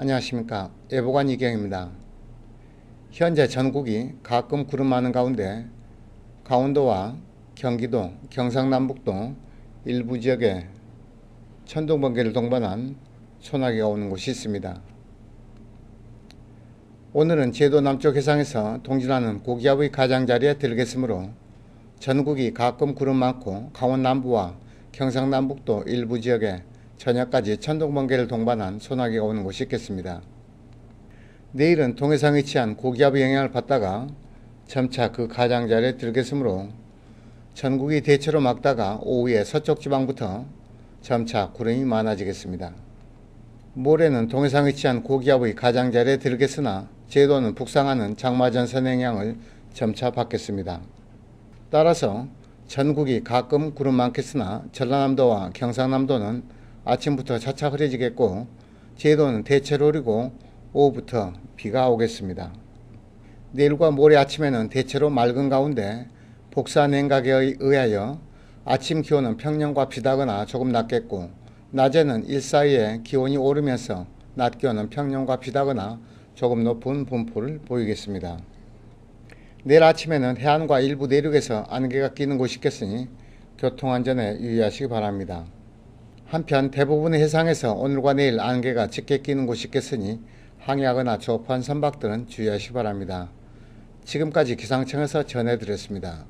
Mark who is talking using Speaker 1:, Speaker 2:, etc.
Speaker 1: 안녕하십니까 예보관 이경입니다. 현재 전국이 가끔 구름 많은 가운데 강원도와 경기도, 경상남북도 일부 지역에 천둥 번개를 동반한 소나기가 오는 곳이 있습니다. 오늘은 제도 남쪽 해상에서 동진하는 고기압의 가장자리에 들겠으므로 전국이 가끔 구름 많고 강원 남부와 경상남북도 일부 지역에 저녁까지 천둥 번개를 동반한 소나기가 오는 곳이 있겠습니다. 내일은 동해상에 위치한 고기압의 영향을 받다가 점차 그 가장자리에 들겠으므로 전국이 대체로 막다가 오후에 서쪽 지방부터 점차 구름이 많아지겠습니다. 모레는 동해상에 위치한 고기압의 가장자리에 들겠으나 제도는 북상하는 장마전선 영향을 점차 받겠습니다. 따라서 전국이 가끔 구름 많겠으나 전라남도와 경상남도는 아침부터 차차 흐려지겠고 제도는 대체로 흐리고 오후부터 비가 오겠습니다. 내일과 모레 아침에는 대체로 맑은 가운데 복사 냉각에 의하여 아침 기온은 평년과 비다거나 조금 낮겠고 낮에는 일사이에 기온이 오르면서 낮 기온은 평년과 비다거나 조금 높은 분포를 보이겠습니다. 내일 아침에는 해안과 일부 내륙에서 안개가 끼는 곳이 있겠으니 교통안전에 유의하시기 바랍니다. 한편 대부분의 해상에서 오늘과 내일 안개가 짙게 끼는 곳이 있겠으니 항해하거나 조업한 선박들은 주의하시기 바랍니다. 지금까지 기상청에서 전해드렸습니다.